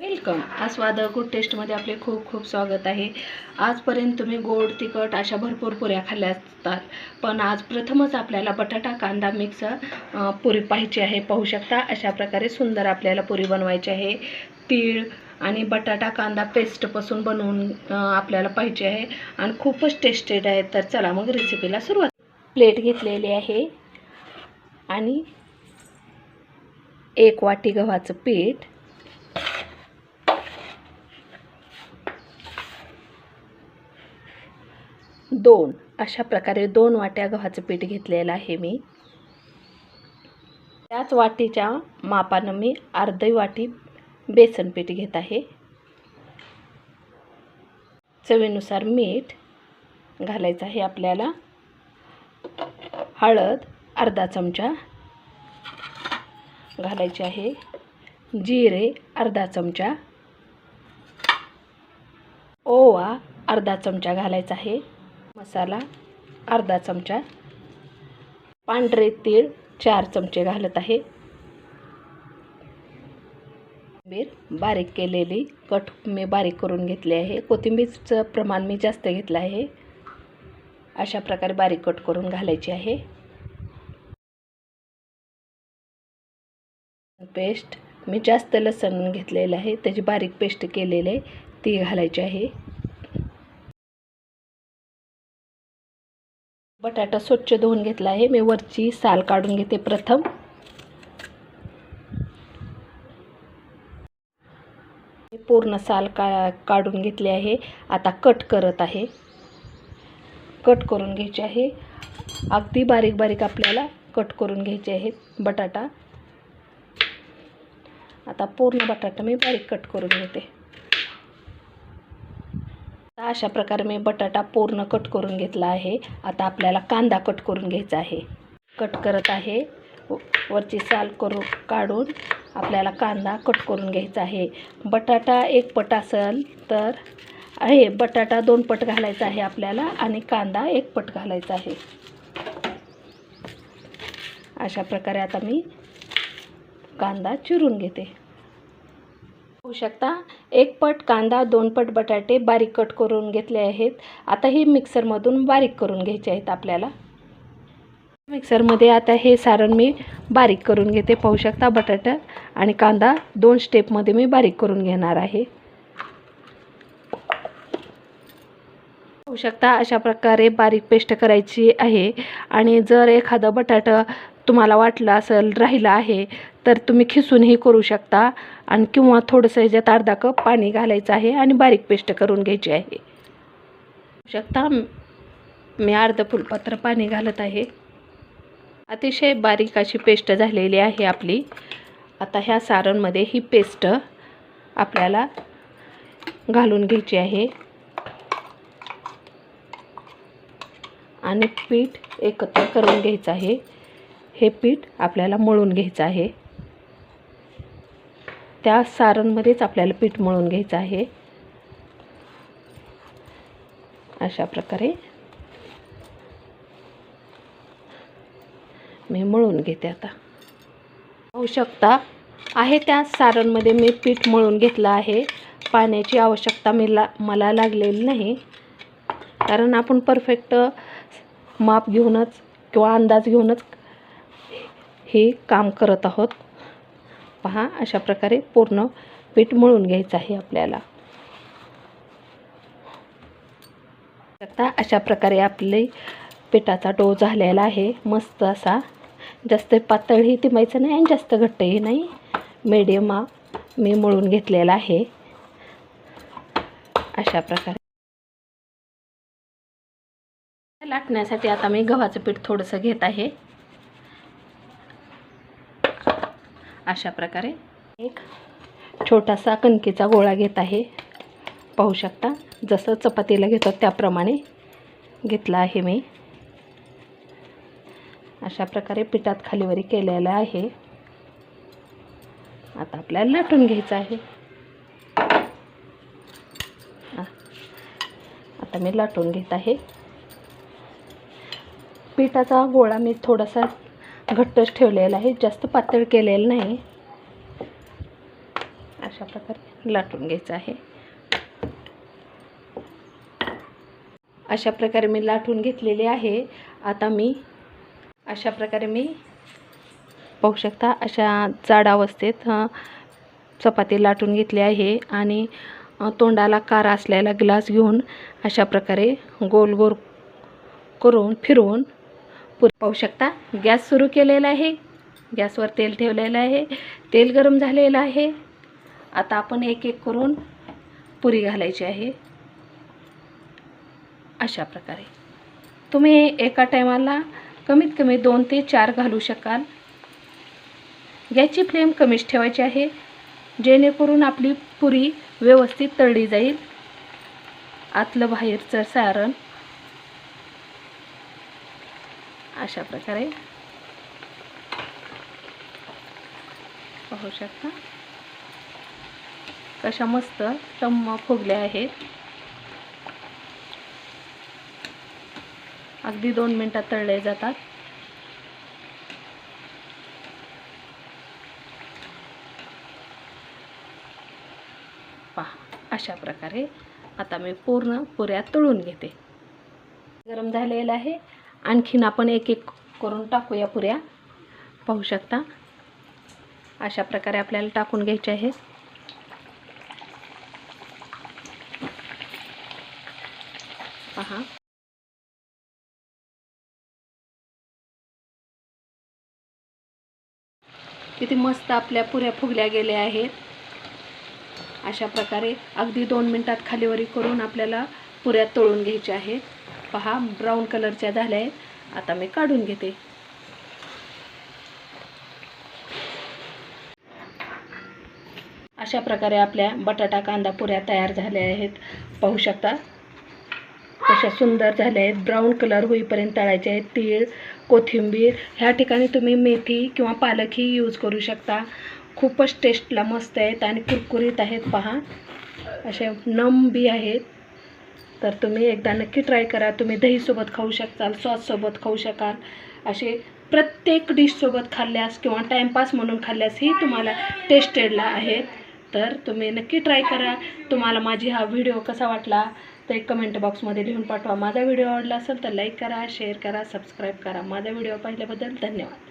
Welcome. आस्वाद good टेस्टमध्ये आपले खूप खूप स्वागत आहे. आजपर्यंत तुम्ही गोड तिखट अशा भरपूर पुऱ्या खाल्ल्या असतात. पण आज प्रथमच आपल्याला बटाटा कांदा मिक्स पुरी पाहिजे आहे. पाहू शकता अशा प्रकारे सुंदर आपल्याला पुरी बनवायची आहे. तीळ आणि बटाटा कांदा पेस्टपासून बनवून आपल्याला पाहिजे आहे. आणि खूपच टेस्टेड आहे. तर चला मग रेसिपीला सुरुवात. प्लेट घेतलेली आहे. आणि एक वाटी गव्हाचं पीठ. दोन. अशा प्रकारे दोन वाट्या गव्हाचं पीठ घेतलेलं आहे मी. त्याच वाटीच्या मापानं मी अर्धी वाटी बेसन पीठ घेत आहे. चवीनुसार मीठ घालायचं आहे आपल्याला. हळद अर्धा चमचा घालायचे आहे. जिरे अर्धा चमचा. ओवा अर्धा चमचा घालायचा आहे. मसाला अर्धा चमचा. पांढरे तीळ चार चमचे घालत आहे. कोथिंबीर बारीक केलेली कट मी बारीक करून घेतली आहे. कोथिंबीरचं प्रमाण मी जास्त घेतलं आहे. अशा प्रकारे बारीक कट करून घालायची आहे. पेस्ट मी जास्त लसण घेतलेलं आहे. त्याची बारीक पेस्ट केलेली आहे. ती घालायची आहे. बटाटा स्वच्छ धुवून घेतला आहे. मी वरची साल काढून घेते प्रथम. मी पूर्ण साल का काढून घेतली आहे. आता कट करत आहे. कट करून घ्यायचे आहे. अगदी बारीक बारीक आपल्याला कट करून घ्यायचे आहेत बटाटा. आता पूर्ण बटाटा मी बारीक कट करून घेते. आता अशा प्रकारे मी बटाटा पूर्ण कट करून घेतला आहे. आता आपल्याला कांदा कट करून घ्यायचा आहे. कट करत आहे. व- वरची साल करू काढून आपल्याला कांदा कट करून घ्यायचा आहे. बटाटा एक पट असेल तर आहे. बटाटा दोन पट घालायचा आहे आपल्याला आणि कांदा एक पट घालायचा आहे. अशा प्रकारे आता मी कांदा चिरून घेते. होऊ शकता? एक पट कांदा दोन पट बटाटे बारीक कट करून घेतले आहेत. आता हे मिक्सरमधून बारीक करून घ्यायचे आहेत आपल्याला. मिक्सरमध्ये आता हे सारण मी बारीक करून घेते. पाहू शकता बटाटा आणि कांदा दोन स्टेपमध्ये मी बारीक करून घेणार आहे. पाहू शकता अशा प्रकारे बारीक पेस्ट करायची आहे. आणि जर एखादं बटाटा तुम्हाला वाटलं असेल राहिलं आहे तर तुम्ही खिसूनही करू शकता आणि किंवा थोडंसं ह्याच्यात अर्धा कप पाणी घालायचं आहे आणि बारीक पेस्ट करून घ्यायची आहे. शकता मी अर्ध फुलपात्र पाणी घालत आहे. अतिशय बारीक अशी पेस्ट झालेली आहे आपली. आता ह्या सारणमध्ये ही पेस्ट आपल्याला घालून घ्यायची आहे. आणि पीठ एकत्र करून घ्यायचं आहे. हे पीठ आपल्याला मळून घ्यायचं आहे. त्या सारणमध्येच आपल्याला पीठ मळून घ्यायचं आहे. अशा प्रकारे मी मळून घेते आता. पाहू शकता आहे त्या सारणमध्ये मी पीठ मळून घेतलं आहे. पाण्याची आवश्यकता मी ला मला लागलेली नाही. कारण आपण परफेक्ट माप घेऊनच किंवा अंदाज घेऊनच हे काम करत आहोत. पहा अशा प्रकारे पूर्ण पीठ मळून घ्यायचं आहे आपल्याला. आता अशा प्रकारे आपले पिठाचा डो झालेला आहे. मस्त असा. जास्त पातळही तिमायचं नाही आणि जास्त घट्टही नाही. मीडियम मी मळून घेतलेला आहे. अशा प्रकारे. लाटण्यासाठी आता मी गव्हाचं पीठ थोडंसं घेत आहे. अशा प्रकारे. एक छोटासा कणकेचा गोळा घेत आहे. पाहू शकता जसं चपातीला घेतो त्याप्रमाणे घेतला आहे मी. अशा प्रकारे पिठात खालीवरी केलेलं आहे. आता आपल्याला लाटून घ्यायचं आहे. आता मी लाटून घेत आहे. पिठाचा गोळा मी थोडासा घट्टच ठेवलेला आहे जास्त पातळ केलेलं नाही. अशा प्रकारे लाटून घ्यायचं आहे. अशा प्रकारे मी लाटून घेतलेले आहे. आता मी अशा प्रकारे मी पाहू शकता अशा जाड अवस्थेत चपाती लाटून घेतली आहे आणि तोंडाला कार असलेला ग्लास घेऊन अशा प्रकारे गोल गोल करून फिरवून पुर पाहू शकता. गॅस सुरू केलेला आहे. गॅसवर तेल ठेवलेलं आहे. तेल गरम झालेलं आहे. आता आपण एक एक करून पुरी घालायची आहे. अशा प्रकारे. तुम्ही एका टायमाला कमीत कमी दोन ते चार घालू शकाल. गॅसची फ्लेम कमीच ठेवायची आहे. जेणेकरून आपली पुरी व्यवस्थित तळली जाईल. आतलं बाहेरचं सारण अशा प्रकारे. पाहू शकता. कशा मस्त टम्म फुगल्या आहेत. अगदी दोन मिनटात तळले जातात. पहा अशा प्रकारे आता मी पूर्ण पुऱ्या तळून घेते. गरम झालेलं आहे. आणखीन आपण एक एक करून टाकूया पुऱ्या. पाहू शकता? अशा प्रकारे आपल्याला टाकून घ्यायचे आहेत. पहा. किती मस्त आपल्या पुऱ्या फुगल्या गेल्या आहेत. अशा प्रकारे अगदी दोन मिनटात खालीवरी करून आपल्याला पुऱ्या तळून घ्यायच्या आहेत. पहा ब्राऊन कलरच्या झाल्या आहेत. आता मी काढून घेते. अशा प्रकारे आपल्या बटाटा कांदा पुऱ्या तयार झाल्या आहेत. पाहू शकता कशा सुंदर झाल्या आहेत. ब्राऊन कलर होईपर्यंत तळायचे आहेत तीळ कोथिंबीर. ह्या ठिकाणी तुम्ही मेथी किंवा पालकही यूज करू शकता. खूपच टेस्टला मस्त आहेत आणि कुरकुरीत आहेत. पहा असे नम बी आहेत. तर तुम्ही एकदा नक्की ट्राय करा. तुम्ही दहीसोबत खाऊ शकाल सॉससोबत खाऊ शकाल. असे प्रत्येक डिशसोबत खाल्ल्यास किंवा टाईमपास म्हणून खाल्ल्यासही तुम्हाला टेस्टेडला आहेत तर तुम्ही नक्की ट्राय करा. तुम्हाला माझी हा व्हिडिओ कसा वाटला ते कमेंट बॉक्समध्ये लिहून पाठवा. माझा व्हिडिओ आवडला असेल तर लाईक करा शेअर करा सबस्क्राईब करा. माझा व्हिडिओ पाहिल्याबद्दल धन्यवाद.